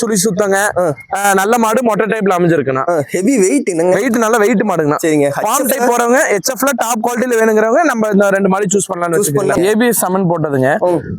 சுழி சுத்தங்க நல்ல மாடு மொட்டை டைப்ல அமைஞ்சிருக்குண்ணா. ஹெவி வெயிட் வெயிட் நல்ல வெயிட் மாடுங்கண்ணா. சரிங்க. ஃபார்ம் டைப் போறவங்க ஹெச்எஃப்ல டாப் குவாலிட்டில வேணுங்கிறவங்க நம்ம இந்த ரெண்டு மாடு சூஸ் பண்ணலாம்னு வச்சுக்கலாம் ஏபிஎஸ் சமன் போட்டதுங்க.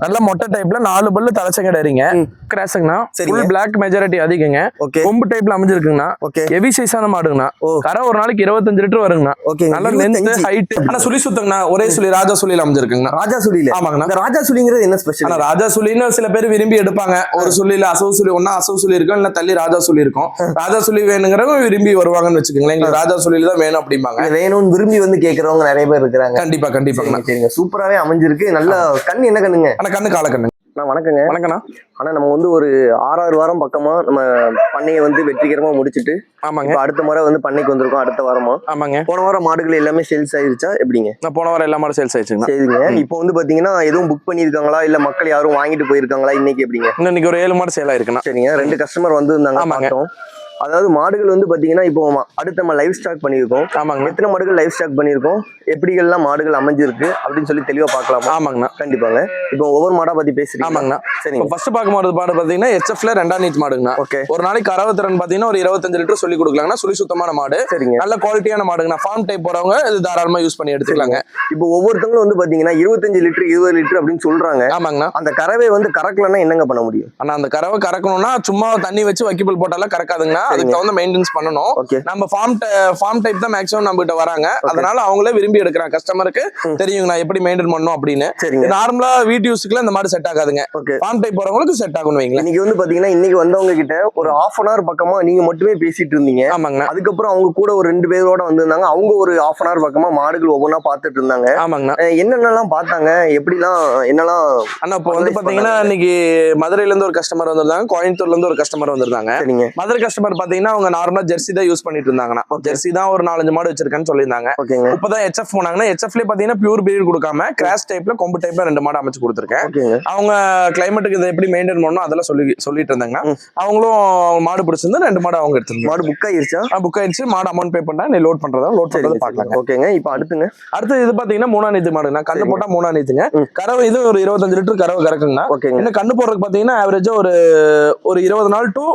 நல்ல மொட்டை டைப்ல நாலு பல்லு தலைச்சங்கடறிங்க ம். கிராஸுங்கண்ணா சரிங்க. ஃபுல் பிளாக் மெஜாரிட்டி அதிகங்க. கொம்பு டைப்ல அமைஞ்சிருக்குங்கண்ணா. ஓகே ஹெவி சைஸான மாடுங்கண்ணா. கரை ஒரு நாளைக்கு இருபத்தஞ்சு லிட்டர் வருங்கண்ணா. ஓகே நல்ல லென்த் ஹைட் ஆனா சுழி சுத்தங்கண்ணா. ஒரே சுழி ராஜா சுழியில அமைஞ்சிருக்குங்கண்ணா. ராஜா சுழியில ஆமாங்கண்ணா. ராஜா சுழிங்கிறது என்ன ஸ்பெஷல் ராஜா சுழின்னு சில பேர் விரும்பி எடுப்பாங்க. ஒரு சுழியில அசவு சுழி ஒன்னா அசவு சுழி இருக்கும் இல்ல தள்ளி ராஜா சுழி இருக்கும் ராஜா சுழி வேணுங்கிறவங்க விரும்பி வருவாங்கன்னு வச்சுக்கோங்களேன். எங்களுக்கு ராஜா சுழியில தான் வேணும் அப்படிம்பாங்க. வேணும்னு விரும்பி வந்து கேக்குறவங்க நிறைய பேர் இருக்கிறாங்க. கண்டிப்பா கண்டிப்பாங்கண்ணா சரிங்க சூப்பராவே அமைஞ்சிருக்கு. நல்ல கண் என்ன கண்ணுங்க? ஆனா கண்ணு காலக்கண்ணு நான் வணக்கங்க. வணக்கண்ணா. ஆனா நம்ம வந்து ஒரு ஆறாறு வாரம் பக்கமா நம்ம பண்ணையை வந்து வெற்றிகரமா முடிச்சிட்டு ஆமாங்க. அடுத்த முறை வந்து பண்ணைக்கு வந்திருக்கோம் அடுத்த வாரமா. ஆமாங்க. போன வாரம் மாடுகள் எல்லாமே சேல்ஸ் ஆயிருச்சா எப்படிங்க? நான் போன வாரம் எல்லா மாடும் சேல்ஸ் ஆயிடுச்சுங்கண்ணா சரிங்க இப்போ வந்து பாத்தீங்கன்னா எதுவும் புக் பண்ணிருக்காங்களா இல்ல மக்கள் யாரும் வாங்கிட்டு போயிருக்காங்களா இன்னைக்கு எப்படிங்க? இன்னைக்கு ஒரு ஏழு மாடு சேல் ஆயிருக்குண்ணா. சரிங்க. ரெண்டு கஸ்டமர் வந்திருந்தாங்க ஆமாங்க. அதாவது மாடுகள் வந்து பாத்தீங்கன்னா இப்போ அடுத்து நம்ம லைவ் ஸ்டாக் பண்ணியிருக்கோம். ஆமாங்கண்ணா. எத்தனை மாடுகள் லைவ் ஸ்டாக் பண்ணியிருக்கோம்? எப்படிகள்லாம் மாடுகள் அமைஞ்சிருக்கு அப்படின்னு சொல்லி தெளிவா பார்க்கலாமா? ஆமாங்கண்ணா. கண்டிப்பாங்க. இப்போ ஒவ்வொரு மாடா பத்தி பேசுறீங்க ஆமாங்கண்ணா. சரிங்க. இப்போ ஃபர்ஸ்ட் பார்க்க மாடு மாடு பாத்தீங்கன்னா ஹெச்எஃப்ல ரெண்டாம் நீட் மாடுங்கண்ணா. ஓகே. ஒரு நாளைக்கு கறவை திறன் பாத்தீங்கன்னா ஒரு இருபத்தஞ்சு லிட்டர் சொல்லி கொடுக்கலாங்கண்ணா. சுழி சுத்தமான மாடு. சரிங்க. நல்ல குவாலிட்டியான மாடுங்கண்ணா. ஃபார்ம் டைப் போறவங்க இது தாராளமா யூஸ் பண்ணி எடுத்துக்கலாங்க. இப்போ ஒவ்வொருத்தவங்களும் வந்து பாத்தீங்கன்னா இருபத்தஞ்சு லிட்டர் இருபது லிட்டர் அப்படின்னு சொல்றாங்க. ஆமாங்கண்ணா. அந்த கறவை வந்து கறக்கலன்னா என்னங்க பண்ண முடியும்? ஆனா அந்த கறவை கறக்கணும்னா சும்மா தண்ணி வச்சு வைக்கபிள் போட்டாலாம் கறக்காதுங்கண்ணா. அதுக்கு தகுந்த மெயின்டெனன்ஸ் பண்ணணும். நம்ம ஃபார்ம் ஃபார்ம் டைப் தான் மேக்ஸிமம் நம்ம கிட்ட வராங்க அதனால அவங்களே விரும்பி எடுக்கிறாங்க. கஸ்டமருக்கு. தெரியுங்க நான் எப்படி மெயின்டைன் பண்ணணும் அப்படின்னு. நார்மலா வீட்டு யூஸ்க்குலாம் இந்த மாதிரி செட் ஆகாதுங்க. ஃபார்ம் டைப் போறவங்களுக்கு செட் ஆகும்னு வைங்களேன். இன்னைக்கு வந்து பாத்தீங்கன்னா இன்னைக்கு வந்தவங்க கிட்ட ஒரு half அன் hour பக்கமா நீங்க மட்டுமே பேசிட்டு இருந்தீங்க. ஆமாங்கண்ணா அதுக்கப்புறம் அவங்க கூட ஒரு ரெண்டு பேரோட வந்திருந்தாங்க. அவங்க ஒரு half அன் hour பக்கமா மாடுகள் ஒவ்வொன்றா பார்த்துட்டு இருந்தாங்க. ஆமாங்கண்ணா அஹ் என்னென்னலாம் பார்த்தாங்க? எப்படிலாம் என்னெல்லாம் அண்ணா இப்போ வந்து பாத்தீங்கன்னா இன்னைக்கு மதுரையில இருந்து ஒரு கஸ்டமர் வந்திருந்தாங்க. கோயம்புத்தூர்ல இருந்து ஒரு கஸ்டமர் வந்திருந்தாங்க. மதுரை கஸ்டமர் பாத்தீங்கன்னா அவங்க நார்மலா ஜெர்சி தான் யூஸ் பண்ணிட்டு இருந்தாங்கண்ணா. ஜெர்சி தான் ஒரு நாலஞ்சு மாடு வச்சிருக்கேன்னு சொல்லியிருந்தாங்க. இப்பதான் ஹெச்எஃப் போனாங்கன்னா ஹெச்எஃப்ல பாத்தீங்கன்னா பியூர் பீரியட் கொடுக்காம கிராஸ் டைப்ல கொம்பு டைப்ல ரெண்டு மாடு அமைச்சு கொடுத்துருக்கேன். அவங்க கிளைமேட்டுக்கு இதை எப்படி மெயின்டைன் பண்ணணும் அதெல்லாம் சொல்லி சொல்லிட்டு இருந்தாங்க. அவங்களும் மாடு பிடிச்சிருந்து ரெண்டு மாடு அவங்க எடுத்திருந்தாங்க மாடு புக் ஆயிருச்சா? புக் ஆயிடுச்சு மாடு அமௌண்ட் பே பண்ணா நீ லோட் பண்றதா லோட் பண்றது பாக்கலாங்க. ஓகேங்க. இப்போ அடுத்துங்க. அடுத்து இது பாத்தீங்கன்னா மூணா நீத்து மாடுங்க கண்ணு. போட்டா மூணா நீத்துங்க. கறவை இது ஒரு இருபத்தஞ்சு லிட்டர் கறவை கறக்குங்கண்ணா. ஓகேங்க. இன்னும் கண்ணு போடுறதுக்கு பாத்தீங்கன்னா ஆவரேஜா ஒரு ஒரு இருபது நாள் டு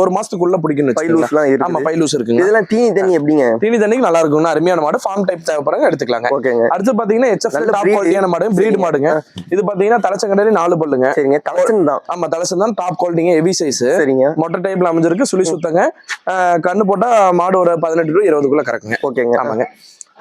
ஒரு மாசத்துக்குள்ள பிடிக்கணும் பை வச்சுக்கோங்களேன். லூஸ்லாம் ஆமா இருக்கு பைலூஸ் இருக்குங்க. இதெல்லாம் தீனி தண்ணி எப்படிங்க? தீனி தண்ணிக்கு நல்லா இருக்குங்கண்ணா அருமையான மாடு ஃபார்ம் டைப் தேவைப்படுறாங்க எடுத்துக்கலாங்க. ஓகேங்க. அடுத்து பாத்தீங்கன்னா ஹெச்எஃப் நல்ல டாப். குவாலிட்டியான மாடு பிரீட். மாடுங்க. இது பாத்தீங்கன்னா தலைச்சங்கடரி நாலு பல்லுங்க. சரிங்க. தலைச்சன் தான். ஆமா தலைச்சம் தான் டாப் குவாலிட்டிங்க ஹெவி சைஸ் சரிங்க. மொட்டை டைப்ல அமைஞ்சிருக்கு சுழி சுத்தங்க. கண்ணு போட்டா மாடு ஒரு பதினெட்டு டு இருபதுக்குள்ள கறக்குங்க. ஓகேங்க. ஆமாங்க.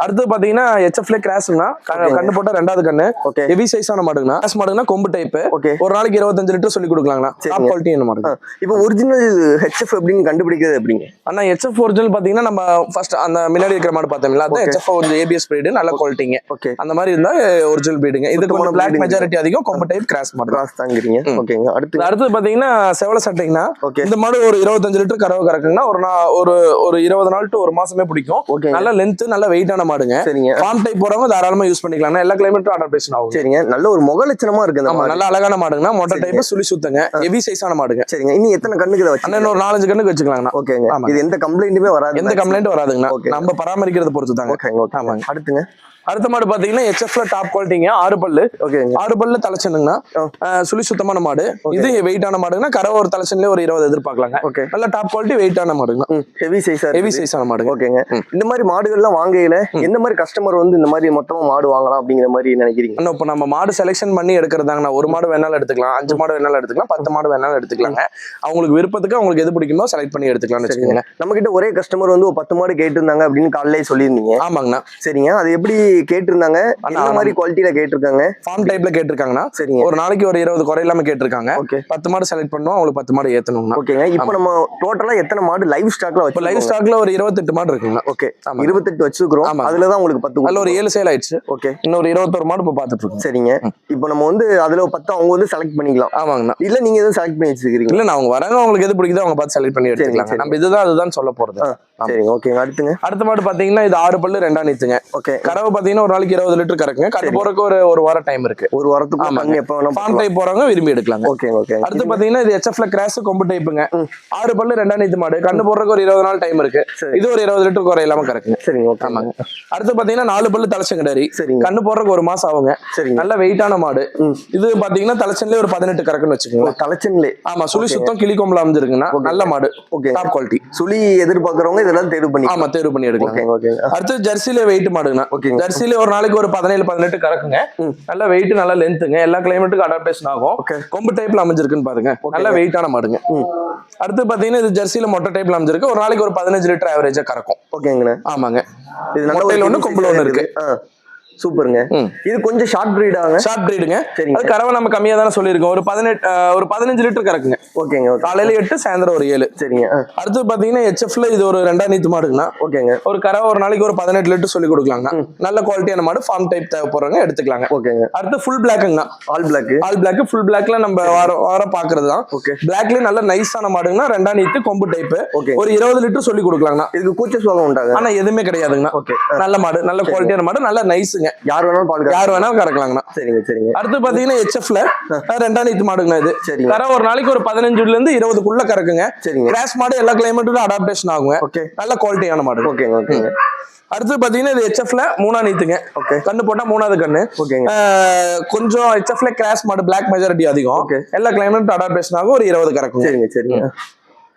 அடுத்து பாத்தீங்கன்னா ஹெச்எஃப்ல கிராஸ்னா Okay. கண்ணு போட்டா ரெண்டாவது கண்ணு. ஓகே ஹெவி சைஸான மாடுங்கண்ணா. கிராஸ் மாடுங்கன்னா கொம்பு டைப் ஓகே ஒரு நாளைக்கு இருபத்தஞ்சு லிட்டர் சொல்லி கொடுக்கலாங்கண்ணா. டாப். குவாலிட்டி என்ன மாடு இப்போ ஒரிஜினல் ஹெச்எஃப் எப்படின்னு கண்டுபிடிக்கிறது எப்படிங்க? ஆனா ஹெச்எஃப் ஒரிஜினல் பாத்தீங்கன்னா நம்ம ஃபர்ஸ்ட் அந்த முன்னாடி இருக்கிற மாடு பார்த்தோம்ல அது Okay. ஹெச்எஃப் ஒரு ஏபிஎஸ் பிரீடு நல்ல குவாலிட்டிங்க ஓகே அந்த மாதிரி இருந்தா ஒரிஜினல் பிரீடுங்க இது சுத்தமான கொஞ்சம் பிளாக். மெஜாரிட்டி அதிகம் கொம்பு டைப் கிராஸ் மாடு. கிராஸ் தாங்கிறீங்க. ஓகேங்க அடுத்து? அடுத்து பாத்தீங்கன்னா செவல சட்டைங்கன்னா ஓகே இந்த மாடு ஒரு இருபத்தஞ்சு லிட்டர் கறவை கறக்குங்கன்னா ஒரு ஒரு ஒரு இருபது நாள் டு ஒரு மாசமே பிடிக்கும். நல்ல லென்த் நல்ல வெயிட்டான மாடுங்க. சரிங்க. ஃபார்ம் டைப் போறவங்க தாராளமா யூஸ் பண்ணிக்கலாம் எல்லா கிளைமேட்டும் அடாப்டேஷன் ஆகும் சரிங்க. நல்ல ஒரு முக லட்சணமா இருக்கு அந்த ஆமா. நல்ல அழகான மாடுங்கண்ணா. மொட்டை. டைப் சுழி சுத்தங்க. ஹெவி சைஸான மாடுங்க. சரிங்க. இன்னும் எத்தனை கண்ணுக்கு இதை அண்ணன் வச்சு ஒரு நாலஞ்சு கண்ணுக்கு வச்சுக்கலாங்கண்ணா. ஓகேங்க. இது எந்த கம்ப்ளைண்ட்டுமே வராது எந்த கம்ப்ளைண்ட் வராதுங்கண்ணா. நம்ம பராமரிக்கிறத பொறுத்து தாங்க ஆமாங்க. அடுத்துங்க. அடுத்த மாடு பாத்தீங்கன்னா ஹெச்எஃப்ல டாப் குவாலிட்டிங்க ஆறு பல்லு. ஓகேங்க. ஆறு பல்லு. அஹ் சுழி சுத்தமான மாடு. இது வெயிட்டான மாடுங்கன்னா கரை ஒரு தலைச்சன்லயே ஒரு இருபது எதிர்பார்க்கலாங்க. ஓகே. நல்ல டாப் குவாலிட்டி வெயிட்டான மாடுங்கண்ணா. ம் ஹெவி சைஸா ஹெவி சைஸான மாடுங்க. ஓகேங்க. இந்த மாதிரி மாடுகள்லாம் வாங்கையில எந்த மாதிரி கஸ்டமர் வந்து இந்த மாதிரி மொத்தமா மாடு வாங்கலாம் அப்படிங்கிற மாதிரி நினைக்கிறீங்க? இன்னும் இப்போ நம்ம மாடு செலெக்ஷன் பண்ணி எடுக்கிறதாங்கண்ணா. ஒரு மாடு வேணாலும் எடுத்துக்கலாம். அஞ்சு மாடு வேணாலும் எடுத்துக்கலாம். பத்து மாடு வேணாலும் எடுத்துக்கலாங்க. அவங்களுக்கு விருப்பத்துக்கு அவங்களுக்கு எது பிடிக்குமோ செலக்ட் பண்ணி எடுத்துக்கலாம்னு வச்சுக்கோங்க. நம்ம கிட்ட ஒரே கஸ்டமர் வந்து ஒரு பத்து மாடு கேட்டிருந்தாங்க அப்படின்னு காலையிலே சொல்லியிருந்தீங்க. ஆமாங்கண்ணா. சரிங்க. அது எப்படி கேட்டிருந்தாங்க. என்ன மாதிரி குவாலிட்டியில கேட்டிருக்காங்க? ஃபார்ம் டைப்ல கேட்டிருக்காங்கண்ணா. சரிங்க. ஒரு நாளைக்கு ஒரு இருபது குறையில்லாம கேட்டிருக்காங்க. ஓகே. பத்து மாடு செலக்ட் பண்ணோம் அவங்களுக்கு பத்து மாடு ஏத்தணுங்கண்ணா. ஓகேங்க. இப்போ நம்ம டோட்டலா எத்தனை மாடு லைவ் ஸ்டாக்ல வச்சு லைவ் ஸ்டாக்ல ஒரு இருபத்தெட்டு மாடு இருக்குங்கண்ணா. ஓகே. இருபத்தெட்டு வச்சிருக்கிறோம். அதுல தான் உங்களுக்கு பத்து அதுல ஒரு ஏழு சேல் ஆயிடுச்சு. ஓகே. இன்னொரு இருபத்தொரு மாடு இப்போ பார்த்துட்டு இருக்கோம் சரிங்க இப்போ நம்ம வந்து அதுல பத்து அவங்க வந்து செலக்ட் பண்ணிக்கலாம். ஆமாங்கண்ணா. இல்ல நீங்க எதுவும் செலக்ட் பண்ணி வச்சிருக்கீங்க இல்ல அவங்க வரவங்க அவங்களுக்கு எது பிடிக்குதோ அவங்க பார்த்து செலக்ட் பண்ணி எடுத்துக்கலாங்க சரி. நம்ம இதுதான் அதுதான் சொல்ல போறது. சரிங்க. ஓகேங்க. அடுத்துங்க. அடுத்த மாடு பாத்தீங்கன்னா இது ஆறு பல்லு ரெண்டா நீத்துங்க. ஓகே. கறவை பாத்தீங்கன்னா ஒரு நாளைக்கு இருபது லிட்டர் கறக்குங்க. கண்ணு போறதுக்கு ஒரு ஒரு வாரம் டைம் இருக்கு. ஒரு வாரத்துக்கு ஆமாங்க. எப்ப ஃபார்ம் டைப் போறவங்க விரும்பி எடுக்கலாங்க. ஓகே ஓகே அடுத்து பாத்தீங்கன்னா இது ஹெச்எஃப்ல கிராஸ் கொம்பு டைப்புங்க. ஆறு பல்லு ரெண்டாம் நீத்து மாடு. கண்ணு போடுறதுக்கு ஒரு இருபது நாள் டைம் இருக்கு. சரி. இது ஒரு இருபது லிட்டர் குறை இல்லாம கறக்குங்க. சரிங்க ஓகே ஆமாங்க. அடுத்து பாத்தீங்கன்னா நாலு பல்லு தலைச்சங்கடாரி. சரிங்க. கண்ணு போடுறதுக்கு ஒரு மாசம் ஆகுங்க. சரிங்க நல்ல வெயிட்டான மாடு. இது பாத்தீங்கன்னா தலைச்சன்லயே ஒரு பதினெட்டு கறக்குன்னு வச்சுக்கோங்களேன் தலைச்சன்லே. ஆமா சுழி சுத்தம் கிளி கொம்புல அமைஞ்சிருக்குன்னா. நல்ல மாடு. ஓகே டாப் குவாலிட்டி சுழி எதிர்பார்க்கறவங்க இதெல்லாம் தேர்வு பண்ணி ஆமா தேர்வு பண்ணி எடுக்கலாம். அடுத்து ஜெர்சில வெயிட் மாடுங்கண்ணா. ஓகேங்க. ஜெர்சில ஒரு நாளைக்கு ஒரு பதினேழு பதினெட்டு கறக்குங்க. நல்ல வெயிட் நல்ல லென்த்துங்க எல்லா கிளைமேட்டுக்கும் அடாப்டேஷன் ஆகும். கொம்பு டைப்ல அமைஞ்சிருக்குன்னு பாருங்க. நல்ல வெயிட்டான மாடுங்க. அடுத்து பாத்தீங்கன்னா இது ஜெர்சில மொட்டை டைப்ல அமைஞ்சிருக்கு. ஒரு நாளைக்கு ஒரு பதினஞ்சு லிட்டர் ஆவரேஜா கறக்கும். ஓகேங்கண்ணே ஆமாங்க. இது மொட்டையில ஒண்ணு, கொம்புல ஒண்ணு இருக்கு. சூப்பருங்க. இது கொஞ்சம் ஷார்ட் பிரீடாங்க ஷார்ட் பிரீடுங்க சரிங்க. அது கறவை நம்ம கம்மியா தானே சொல்லியிருக்கோம். ஒரு பதினெட்டு ஒரு பதினஞ்சு லிட்டர் கறக்குங்க. ஓகேங்க ஓகே. காலையில எட்டு சாயந்தரம் ஒரு ஏழு. சரிங்க அடுத்து பாத்தீங்கன்னா ஹெச்எஃப்ல இது ஒரு ரெண்டாம் நீத்து மாடுங்கண்ணா. ஓகேங்க. ஒரு கறவை ஒரு நாளைக்கு ஒரு பதினெட்டு லிட்டர் சொல்லி கொடுக்கலாங்கண்ணா. நல்ல குவாலிட்டியான மாடு ஃபார்ம் டைப் தேவைப்படுறவங்க எடுத்துக்கலாங்க. ஓகேங்க. அடுத்து full பிளாக்குங்கண்ணா all black all black full பிளாக்ல நம்ம வாரம் வாரம் பாக்குறது தான். ஓகே. பிளாக்ல நல்ல நைஸான மாடுங்கன்னா ரெண்டாம் நீத்து கொம்பு டைப் ஓகே. ஒரு இருபது லிட்டர் சொல்லி கொடுக்கலாங்கண்ணா. இதுக்கு கூச்ச சுவாகம் உண்டாங்க ஆனா எதுவுமே கிடையாதுங்கண்ணா. ஓகே. நல்ல மாடு நல்ல குவாலிட்டியான மாடு நல்ல நைஸுங்க யார் வேணாலும் பால் யார் வேணாலும் கறக்கலாங்கண்ணா. சரிங்க சரிங்க. அடுத்து பாத்தீங்கன்னா ஹெச்எஃப்ல ரெண்டாம் நீத்து மாடுங்கண்ணா இது. சரிங்க. கரை ஒரு நாளைக்கு ஒரு பதினஞ்சுல இருந்து இருபதுக்குள்ள கறக்குங்க. சரிங்க. கிராஸ் மாடு எல்லா கிளைமேட்டுக்கும் அடாப்டேஷன் ஆகுங்க. ஓகே. நல்ல குவாலிட்டியான மாடு. ஓகேங்க ஓகேங்க. அடுத்து பாத்தீங்கன்னா இது ஹெச்எஃப்ல மூணா நீத்துங்க. ஓகே. கண்ணு போட்டா மூணாவது கண்ணு. ஓகேங்க. கொஞ்சம் ஹெச்எஃப்ல கிராஸ் மாடு பிளாக் மெஜாரிட்டி அதிகம். ஓகே. எல்லா கிளைமேட் அடாப்டேஷன் ஆகும். ஒரு இருபது கறக்குங்க. சரிங்க சரிங்க.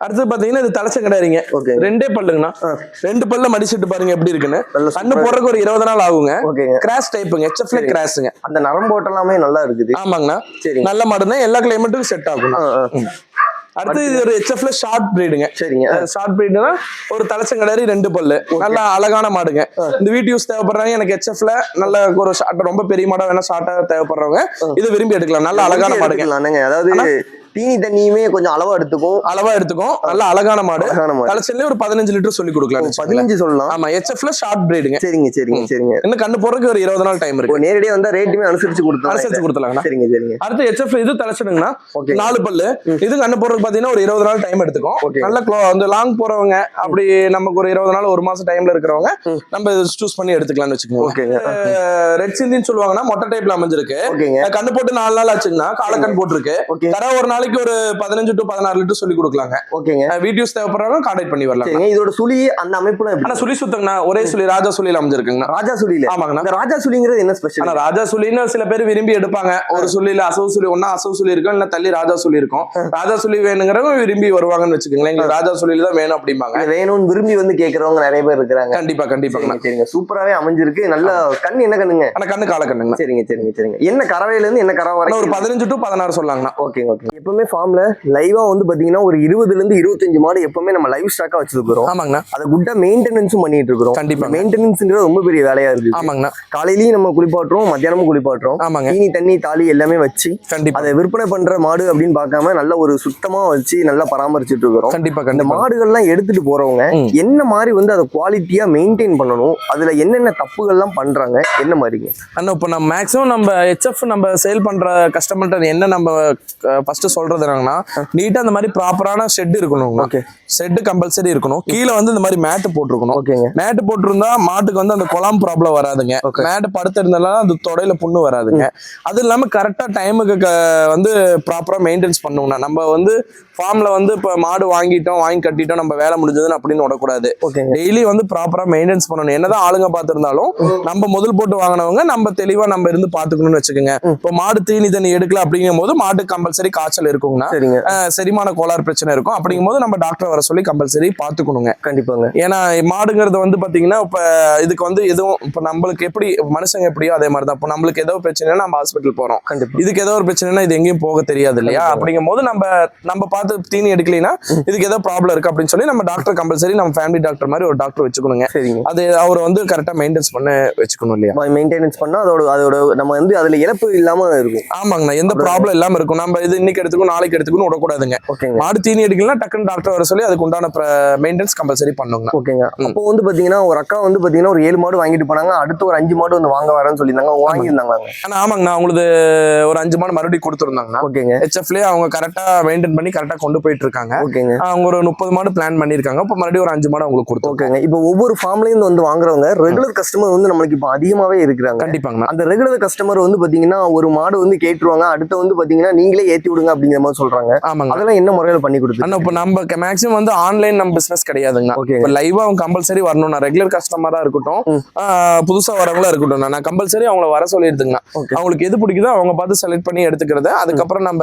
அடுத்து பாத்தீங்கன்னா இது தலைச்ச கிடையாதுங்க ரெண்டே பல்லுங்கண்ணா. ரெண்டு பல்ல மடிச்சிட்டு பாருங்க எப்படி இருக்குன்னு. கண்ணு போடுறதுக்கு ஒரு இருபது நாள் ஆகுங்க. கிராஸ் டைப்புங்க ஹெச்எஃப்ல கிராஸுங்க அந்த நரம்போட்டம் எல்லாமே நல்லா இருக்குது. ஆமாங்கண்ணா. சரிங்க நல்ல மாடுனா எல்லா கிளைமேட்டுக்கும் செட் ஆகும். அடுத்து இது ஒரு ஹெச்எஃப்ல ஷார்ட் பிரீடுங்க சரிங்க. ஷார்ட் பிரீடுனா ஒரு தலைச்சங்கடாரி ரெண்டு பல்லு. நல்ல அழகான மாடுங்க. இந்த வீட்டு யூஸ் தேவைப்படுறாங்க எனக்கு ஹெச்எஃப்ல நல்ல ஒரு ஷார்ட் ரொம்ப பெரிய மாடா வேணா ஷார்ட்டா தேவைப்படுறவங்க இது விரும்பி எடுக்கலாம். நல்ல அழகான மாடுங்க. அதாவது தீனி தண்ணியுமே கொஞ்சம் அளவா எடுத்துக்கும். அளவா எடுத்துக்கும். நல்ல அழகான மாடு. தலைச்சல்லே ஒரு பதினஞ்சு லிட்டர் சொல்லி கொடுக்கலாம். பதினஞ்சு சொல்லலாம். ஆமா ஹெச்எஃப்ல ஷார்ட் பிரீடுங்க சரிங்க சரிங்க சரிங்க. இன்னும் கண்ணு போறதுக்கு ஒரு இருபது நாள் டைம் இருக்கு. நேரடியா வந்தா ரேட்டுமே அனுசரிச்சு கொடுத்தா அனுசரிச்சு கொடுத்துலாங்கண்ணா சரிங்க சரிங்க. அடுத்து ஹெச்எஃப் இது தலைச்சிடுங்கண்ணா நாலு பல்லு. இது கண்ணு போறதுக்கு பாத்தீங்கன்னா ஒரு இருபது நாள் டைம் எடுத்துக்கும். நல்ல அந்த லாங் போறவங்க அப்படி நமக்கு ஒரு இருபது நாள் ஒரு மாசம் டைம்ல இருக்கிறவங்க. நம்ம சூஸ் பண்ணி எடுத்துக்கலாம்னு வச்சுக்கோங்க. ரெட் சிந்தின்னு சொல்லுவாங்கன்னா மொட்டை டைப்ல அமைஞ்சிருக்கு. கண்ணு போட்டு நாலு நாள் ஆச்சுங்கன்னா காலக்கண் போட்டிருக்கு. தர ஒரு நாளைக்கு ஒரு பதினஞ்சு டு பதினாறு லிட்டர் சொல்லி கொடுக்கலாங்க. ஓகேங்க. வீடியோஸ் தேவைப்படுறவங்க கான்டாக்ட் பண்ணி வரலாம் இதோட சுழி அந்த அமைப்புல ஆனா சுழி சுத்தங்கண்ணா ஒரே சுழி ராஜா சுழியில அமைஞ்சிருக்குங்கண்ணா. ராஜா சுழியில? ஆமாங்கண்ணா. ராஜா சுழிங்கிறது என்ன ஸ்பெஷல் ஆனா ராஜா சுழின்னு சில பேர் விரும்பி எடுப்பாங்க. ஒரு சுழியில அசவு சுழி ஒன்னா அசவு சுழி இருக்கும் இல்ல தள்ளி ராஜா சுழி இருக்கும். ராஜா சுழி வேணுங்கிறவங்க விரும்பி வருவாங்கன்னு வச்சுக்கோங்களேன். எங்களுக்கு ராஜா சுழியில தான் வேணும் அப்படிம்பாங்க. வேணும்னு விரும்பி வந்து கேக்குறவங்க நிறைய பேர் இருக்கிறாங்க. கண்டிப்பா கண்டிப்பாங்கண்ணா. சரிங்க சூப்பராவே அமைஞ்சிருக்கு. நல்ல கண் என்ன கண்ணுங்க? ஆனா கண்ணு கால கண்ணுங்கண்ணா சரிங்க சரிங்க சரிங்க. என்ன கறவையில இருந்து என்ன கறவை ஆனா ஒரு பதினஞ்சு டு பதினாறு சொல்லாங்கண்ணா. ஓகேங்க ஓகே எப்பவுமே ஃபார்ம்ல லைவா வந்து பாத்தீங்கன்னா ஒரு இருபதுல இருந்து இருபத்தஞ்சு மாடு எப்பவுமே நம்ம லைவ் ஸ்டாக்கா வச்சிருக்கிறோம். ஆமாங்கண்ணா. அதை குட்டா மெயின்டெனன்ஸும் பண்ணிட்டு இருக்கிறோம். கண்டிப்பா மெயின்டெனன்ஸ்ங்கிறது ரொம்ப பெரிய வேலையா இருக்கு ஆமாங்கண்ணா. காலையிலயும் நம்ம குளிப்பாட்டுறோம் மத்தியானமும் குளிப்பாட்டுறோம். ஆமாங்க. தீனி தண்ணி தாலி எல்லாமே வச்சு கண்டிப்பா. அதை விற்பனை பண்ற மாடு அப்படின்னு பார்க்காம நல்ல ஒரு சுத்தமா வச்சு நல்லா பராமரிச்சுட்டு இருக்கிறோம். கண்டிப்பா இந்த மாடுகள்லாம் எடுத்துட்டு போறவங்க. என்ன மாதிரி வந்து அதை குவாலிட்டியா மெயின்டைன் பண்ணணும் அதுல என்னென்ன தப்புகள்லாம் பண்றாங்க என்ன மாதிரிங்க அண்ணா இப்போ நம்ம மேக்ஸிமம் நம்ம ஹெச்எஃப் நம்ம சேல் பண்ற கஸ்டமர்கிட்ட என்ன நம்ம ஃபர்ஸ்ட் சொல்றது என்னங்கன்னா நீட்டா அந்த மாதிரி ப்ராப்பரான ஷெட் இருக்கணும். ஓகே ஷெட் கம்பல்சரி இருக்கணும். கீழே வந்து இந்த மாதிரி மேட்டு போட்டிருக்கணும். ஓகேங்க மேட்டு போட்டிருந்தா மாட்டுக்கு வந்து அந்த குழாம் ப்ராப்ளம் வராதுங்க. மேட்டு படுத்திருந்தாலும் அந்த தொடையில புண்ணு வராதுங்க. அது இல்லாம கரெக்டா டைமுக்கு வந்து ப்ராப்பரா மெயின்டைன்ஸ் பண்ணுவோம்னா நம்ம வந்து ஃபார்ம்ல வந்து இப்போ மாடு வாங்கிட்டோம் வாங்கி கட்டிட்டோம் நம்ம வேலை முடிஞ்சதுன்னு அப்படின்னு விடக்கூடாது. டெய்லி வந்து ப்ராப்பரா மெயின்டைன்ஸ் பண்ணணும். என்னதான் ஆளுங்க பார்த்திருந்தாலும் நம்ம முதல் போட்டு வாங்கினவங்க நம்ம தெளிவா நம்ம இருந்து பாத்துக்கணும்னு வச்சுக்கோங்க. இப்போ மாடு தீனி தண்ணி எடுக்கல அப்படிங்கும் போது மாடு கம்பல்சரி காய்ச்சல் இருக்குங்கன்னா சரிங்க. அஹ், செரிமான கோளாறு பிரச்சனை இருக்கும். அப்படிங்கும் போது நம்ம டாக்டர் வர சொல்லி கம்பல்சரி பாத்துக்கணுங்க கண்டிப்பாங்க. ஏன்னா மாடுங்கிறது வந்து பாத்தீங்கன்னா இப்ப இதுக்கு வந்து எதுவும் இப்ப நம்மளுக்கு எப்படி மனுஷங்க எப்படியோ அதே மாதிரி தான் இப்போ நம்மளுக்கு ஏதோ பிரச்சனைனா நம்ம ஹாஸ்பிட்டல் போறோம். இதுக்கு ஏதோ ஒரு பிரச்சனைனா இது எங்கேயும் போக தெரியாது இல்லையா. அப்படிங்கும் போது நம்ம நம்ம பார்த்து தீனி எடுக்கலைன்னா இதுக்கு ஏதோ ப்ராப்ளம் இருக்கு அப்படின்னு சொல்லி நம்ம டாக்டர் கம்பல்சரி நம்ம ஃபேமிலி டாக்டர் மாதிரி ஒரு டாக்டர் வச்சுக்கணுங்க. சரிங்க. அது அவர் வந்து கரெக்டா மெயின்டைன்ஸ் பண்ண வச்சுக்கணும் இல்லையா? மெயின்டெனன்ஸ் பண்ணா அதோட அதோட நம்ம வந்து அதுல இழப்பு இல்லாம இருக்கும். ஆமாங்கண்ணா. எந்த ப்ராப்ளம் இல்லாம இருக்கும். நம்ம இது இன்னைக்கு எடுத்துக்கணும் நாளைக்கு எடுத்துக்கணும் விடக்கூடாதுங்க. மாடு தீனி எடுக்கலாம் டக்குன்னு டாக்டர் வர சொல்லி அதுக்கு உண்டான மெயின்டெனன்ஸ் கம்பல்சரி பண்ணுங்க. ஓகேங்க. அப்போ வந்து பாத்தீங்கன்னா ஒரு அக்கா வந்து பாத்தீங்கன்னா ஒரு ஏழு மாடு வாங்கிட்டு போனாங்க. அடுத்து ஒரு அஞ்சு மாடு வந்து வாங்க வரேன்னு சொல்லியிருந்தாங்க. அவங்க வாங்கியிருந்தாங்களாங்க? ஆனா ஆமாங்கண்ணா. அவங்களுக்கு ஒரு அஞ்சு மாடு மறுபடியும் கொடுத்துருந்தாங்கண்ணா. ஓகேங்க. ஹெச்எஃப்லேயே அவங்க கரெக்டா மெயின்டைன் பண்ணி கரெக்டா கொண்டு போயிட்டு இருக்காங்க ஓகேங்க. அவங்க ஒரு முப்பது மாடு பிளான் பண்ணிருக்காங்க இப்போ மறுபடியும் ஒரு அஞ்சு மாடு அவங்களுக்கு கொடுத்தோம் ஓகேங்க. இப்போ ஒவ்வொரு ஃபார்ம்லயும் வந்து வாங்குறவங்க ரெகுலர் கஸ்டமர் வந்து நம்மளுக்கு இப்போ அதிகமாவே இருக்கிறாங்க. கண்டிப்பாங்கண்ணா. அந்த ரெகுலர் கஸ்டமர் வந்து பாத்தீங்கன்னா ஒரு மாடு வந்து கேட்டுருவாங்க. அடுத்து வந்து பாத்தீங்கன்னா நீங்களே ஏத்தி விடுங்க அப்படிங்கிற மாதிரி சொல்றாங்க. ஆமாங்க. அதெல்லாம் என்ன முறையில பண்ணி கொடுத்து அண்ணா இப்போ நம்ம மேக்ஸிமம் வந்து ஆன்லைன் நம்ம பிசினஸ் கிடையாதுங்கண்ணா. ஓகே இப்போ லைவா அவங்க கம்பல்சரி வரணும் ரெகுலர் கஸ்டமரா இருக்கட்டும் புதுசா வரவங்களா இருக்கட்டும் நான் கம்பல்சரி அவங்கள வர சொல்லிடுதுங்கண்ணா. ஓகே அவங்களுக்கு எது பிடிக்குதோ அவங்க பார்த்து செலக்ட் பண்ணி எடுத்துக்கிறது. அதுக்கப்புறம் நம்ம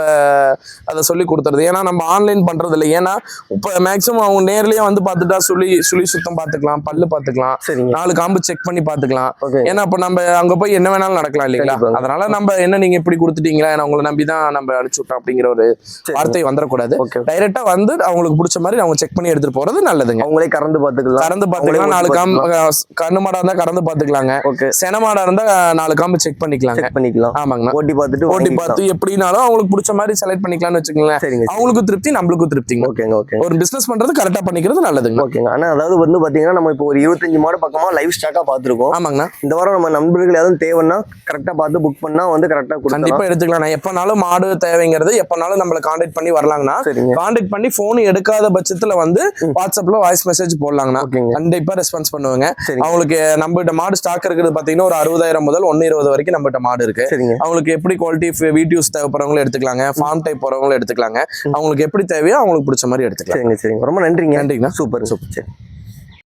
அதை சொல்லி கொடுத்துறது. ஏன்னா நம்ம ஆன்லைன் பண்றது இல்லை ஏன்னா இப்போ மேக்ஸிமம் அவங்க நேர்லயே வந்து பார்த்துட்டா சுழி சுழி சுத்தம் பார்த்துக்கலாம் பல்லு பார்த்துக்கலாம் நாலு காம்பு செக் பண்ணி பார்த்துக்கலாம். ஏன்னா இப்போ நம்ம அங்க போய் என்ன வேணாலும் நடக்கலாம் இல்லைங்களா. அதனால நம்ம என்ன நீங்க இப்படி கொடுத்துட்டீங்களா? நான் உங்களை நம்பி தான் நம்ம அனுப்பிச்சு விட்டோம் அப்படிங்கிற ஒரு வார்த்தை வந்துடக்கூடாது டைரக்டா வந்து அவங்களுக்கு பிடிச்ச மாதிரி அவங்க செக் பண்ணி எடுத்துட்டு போறது நல்லதுங்க. அவங்களே கறந்து பாத்துக்கலாம். கறந்து பாத்துக்கலாம். நாலு காம்பு கண்ணு மாடா இருந்தா கறந்து பாத்துக்கலாங்க. சென மாடா இருந்தா நாலு காம்பு செக் பண்ணிக்கலாங்க. செக் பண்ணிக்கலாம். ஆமாங்கண்ணா ஓட்டி பார்த்துட்டு ஓட்டி. பார்த்து எப்படினாலும் அவங்களுக்கு பிடிச்ச மாதிரி செலக்ட் பண்ணிக்கலாம்னு வச்சுக்கோங்களேன். சரிங்க அவங்களுக்கும் திருப்தி நம்மளுக்கும் திருப்திங்க. ஓகேங்க ஓகே ஒரு பிசினஸ் பண்றது கரெக்டா பண்ணிக்கிறது நல்லதுங்க. ஓகேங்க. ஆனா அதாவது வந்து பாத்தீங்கன்னா நம்ம இப்போ ஒரு இருபத்தஞ்சு மாடு பக்கமா லைவ் ஸ்டாக்கா பாத்துருக்கோம் ஆமாங்கண்ணா. இந்த வாரம் நம்ம நண்பர்கள் எதுவும் தேவைன்னா கரெக்டா பார்த்து புக் பண்ணா வந்து கரெக்டா கண்டிப்பா எடுத்துக்கலாம். நான் எப்பனாலும் மாடு தேவைங்கிறது எப்பனாலும் நம்மள காண்டாக்ட் பண்ணி வரலாங்கண்ணா. காண்டாக்ட் பண்ணி போன் எடுக்காத பட்சத்துல வந்து. வாட்ஸ்அப்ல வாய்ஸ் மெசேஜ் போடலாங்கண்ணா. கண்டிப்பா ரெஸ்பான்ஸ் பண்ணுவாங்க. அவங்களுக்கு நம்மகிட்ட மாடு ஸ்டாக் இருக்குது பாத்தீங்கன்னா ஒரு அறுபதாயிரம் முதல் ஒன்னு இருபது வரைக்கும் நம்மகிட்ட மாடு இருக்கு. அவங்களுக்கு எப்படி குவாலிட்டி வீடியோஸ் தேவைப்படுறவங்களும் எடுத்துக்கலாங்க. ஃபார்ம் டைப் போறவங்களும் எடுத்துக்கலாங்க. அவங்களுக்கு எப்படி தேவையோ அவங்களுக்கு பிடிச்ச மாதிரி எடுத்துக்கலாம். சரிங்க சரிங்க. ரொம்ப நன்றிங்க. நன்றிங்கண்ணா. சூப்பர். சூப்பர். சரி.